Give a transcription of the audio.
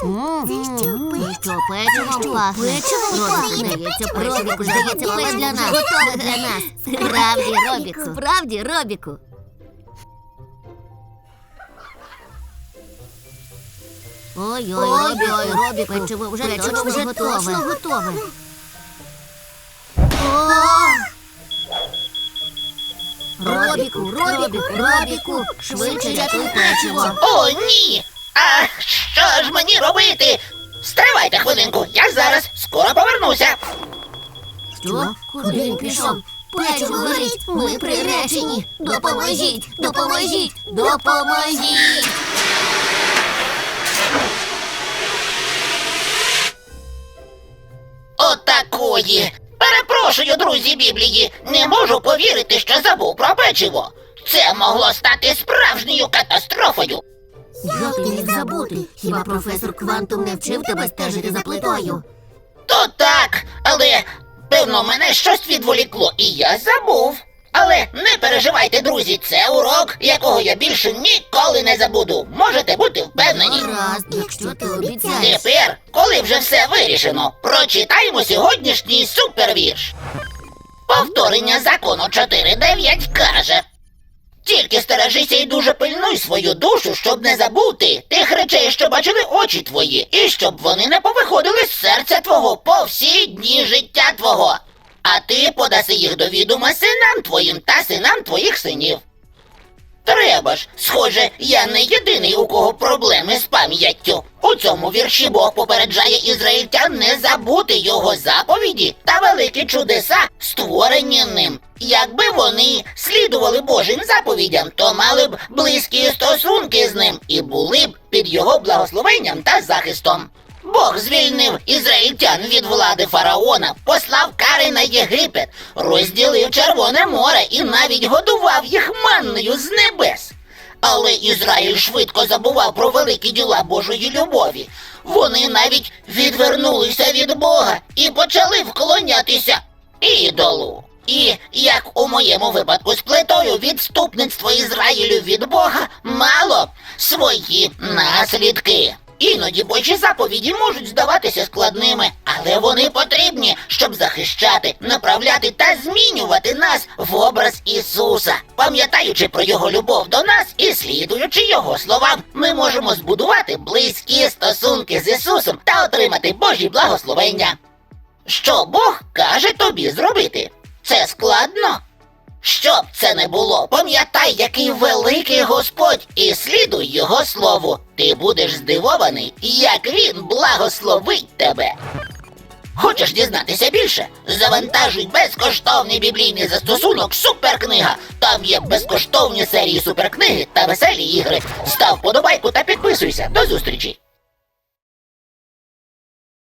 Це що, печиво? Пахне? печивом? Здається, Робіку, Робіку, здається, печ для нас. Готовий для нас. Справді, Робіку. Справді, Робіку. Ой-ой, Робіку, Робіку, печиво вже печиво вже готове. точно готове. Робіку, Робіку, Робіку, швидше рятуй печиво. О, ні! А що ж мені робити? Стривайте хвилинку, я зараз скоро повернуся. Що? Куди він пішов? Печиво горить, ми приречені. Допоможіть, допоможіть, допоможіть. Отакої. Перепрошую, друзі Біблії, не можу повірити, що забув про печиво. Це могло стати справжньою катастрофою. Як ти міг забути? Хіба професор Квантум не вчив тебе стежити за плитою? То так, але певно мене щось відволікло, і я забув. Але не переживайте, друзі, це урок, якого я більше ніколи не забуду. Можете бути впевнені. Гаразд, якщо ти обіцяєш. Тепер, коли вже все вирішено, прочитаємо сьогоднішній супервірш. Повторення закону 4.9 каже. Тільки стережися і дуже пильнуй свою душу, щоб не забути тих речей, що бачили очі твої, і щоб вони не повиходили з серця твого по всі дні життя твого. А ти подаси їх до відома синам твоїм та синам твоїх синів. Треба ж, схоже, я не єдиний, у кого проблеми з пам'яттю. У цьому вірші Бог попереджає ізраїльтян не забути його заповіді та великі чудеса, створені ним. Якби вони слідували Божим заповідям, то мали б близькі стосунки з ним і були б під його благословенням та захистом. Бог звільнив ізраїльтян від влади фараона, послав кари на Єгипет, розділив Червоне море і навіть годував їх манною з небес. Але Ізраїль швидко забував про великі діла Божої любові. Вони навіть відвернулися від Бога і почали вклонятися ідолу. І як у моєму випадку з плитою, відступництво Ізраїлю від Бога мало свої наслідки. Іноді Божі заповіді можуть здаватися складними, але вони потрібні, щоб захищати, направляти та змінювати нас в образ Ісуса. Пам'ятаючи про його любов до нас і слідуючи його словам, ми можемо збудувати близькі стосунки з Ісусом та отримати Божі благословення. Що Бог каже тобі зробити? Це складно? Щоб це не було, пам'ятай, який великий Господь, і слідуй його слову. Ти будеш здивований, як він благословить тебе. Хочеш дізнатися більше? Завантажуй безкоштовний біблійний застосунок Суперкнига. Там є безкоштовні серії суперкниги та веселі ігри. Став подобайку та підписуйся. До зустрічі!